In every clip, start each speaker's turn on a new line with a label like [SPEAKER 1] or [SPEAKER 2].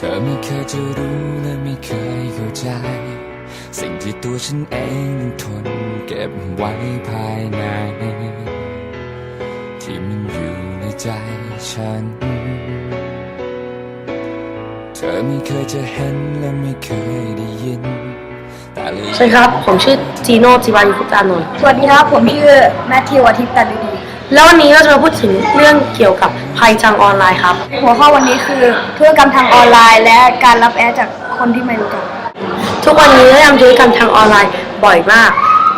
[SPEAKER 1] เธอไม่เคยจะรู้และไม่เคยเข้าใจ สิ่งที่ตัวฉันเองนั้นทนเก็บไว้ภายใน ที่มันอยู่ในใจฉัน เธอไม่เคยจะเห็นและไม่เคยได้ยินแต่เลย
[SPEAKER 2] สวัสดีครับ ผมชื่อจีโน่จิวายุคุปตานนท์
[SPEAKER 3] สวัสดีครับ ผมชื่อแมทธิวอาทิตย์ตันดี
[SPEAKER 2] แล้ววันนี้เราจะมาพูดถึงเรื่องเกี่ยวกับภัยทางออนไลน์ครับ
[SPEAKER 3] หัวข้อวันนี้คือธุรกรรมทางออนไลน์ และการรับแอดจากคนที่ไม่รู้จัก
[SPEAKER 2] ทุกวันนี้เราทำธุรกรรมทางออนไลน์บ่อยมาก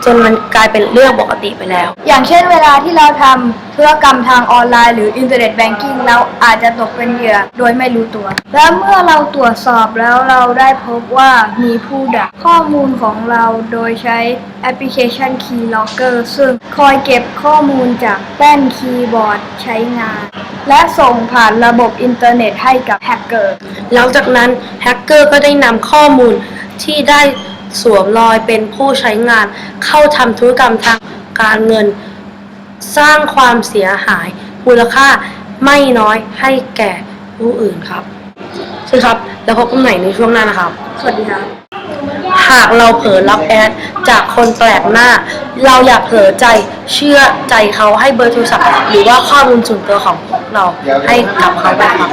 [SPEAKER 2] จนมันกลายเป็นเรื่องปกติไปแล้ว
[SPEAKER 3] อย่างเช่นเวลาที่เราทำธุรกรรมทางออนไลน์หรืออินเทอร์เน็ตแบงกิ้งเราอาจจะตกเป็นเหยื่อโดยไม่รู้ตัว และเมื่อเราตรวจสอบแล้วเราได้พบว่ามีผู้ดักข้อมูลของเราโดยใช้แอปพลิเคชัน Keylogger ซึ่งคอยเก็บข้อมูลจากแป้นคีย์บอร์ดใช้งาน และส่งผ่านระบบอินเทอร์เน็ตให้กับแฮกเกอร์
[SPEAKER 2] หลังจากนั้นแฮกเกอร์ก็ได้นำข้อมูลที่ได้ สวมรอยเป็นผู้ใช้งาน เข้าทำธุรกรรมทางการเงิน สร้างความเสียหายมูลค่าไม่น้อยให้แก่ผู้อื่นครับซึ่งครับ แล้วพบกันใหม่ในช่วงหน้านะครับ
[SPEAKER 3] สวัสดีครับ
[SPEAKER 2] หากเราเผลอรับแอดจากคนแปลกหน้า เราอย่าเผลอใจเชื่อใจเขาให้เบอร์โทรศัพท์หรือว่าข้อมูลส่วนตัวของเราให้กับเขาไปครับ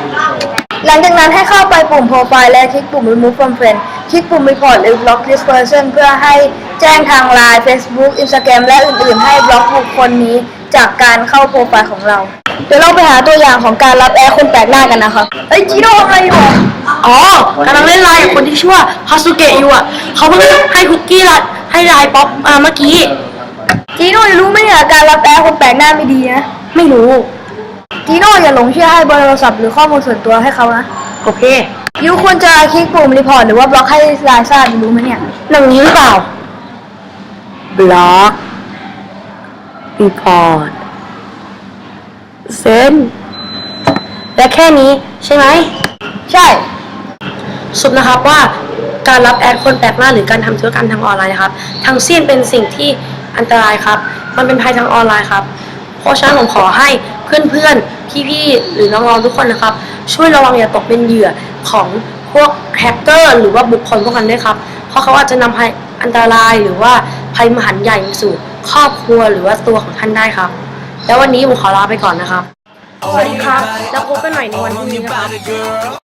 [SPEAKER 3] หลังจากนั้นให้เข้าไปปุ่มโปรไฟล์และคลิกปุ่ม remove from friend คลิกปุ่ม report หรือ block this person เพื่อให้แจ้งทาง Line Facebook Instagram และอื่น ๆ ให้บล็อกบุคคลนี้จากการเข้าโปรไฟล์ของเรา เดี๋ยวเราไปหาตัวอย่างของการรับแอดคนแปลกหน้ากันนะครับเฮ้ยจีโร่ทำอะไรอยู่อะ
[SPEAKER 2] อ๋อกำลังเล่นไลน์กับคนที่ชื่อว่าฮาสุเกะอยู่อะเขาเพิ่งให้คุกกี้ละให้ไลน์ป๊อปมาเมื่อกี้
[SPEAKER 3] จีโน่รู้ไหมเนี่ยการรับแอดคนแปลกหน้าไม่ดีนะ
[SPEAKER 2] ไม่รู้
[SPEAKER 3] จีโน่อย่าหลงเชื่อให้เบอร์โทรศัพท์หรือข้อมูลส่วนตัวให้เขานะ
[SPEAKER 2] โอเค
[SPEAKER 3] ยูควรจะคลิกปุ่ม report หรือว่าบล็อกให้ไลน์ทราบรู้ไหมเนี่ย
[SPEAKER 2] หนังนี้หรือเปล่า บล็อกรีพอร์ตเซนและแค่นี้ใช่ไหม
[SPEAKER 3] ใช่
[SPEAKER 2] สรุปนะครับว่าการรับแอดคนแปลกหน้าหรือการทำธุรกรรมทางออนไลน์นะครับ ทั้งสิ้นเป็นสิ่งที่อันตรายครับ มันเป็นภัยทางออนไลน์ครับ เพราะฉะนั้นผมขอให้ เพื่อนๆ พี่ๆ หรือน้องๆ ทุกคนนะครับ ช่วยระวังอย่าตกเป็นเหยื่อของพวกแฮกเกอร์หรือว่าบุคคลพวกนั้นด้วยครับ เพราะเขาอาจจะนำภัยอันตรายหรือว่าภัยมหันต์ใหญ่มาสู่ครอบครัวหรือว่าตัวของท่านได้ครับ แล้ววันนี้ผมขอลาไปก่อนนะครับ สวัสดีครับ แล้วพบกันใหม่ในวันพรุ่งนี้นะครับ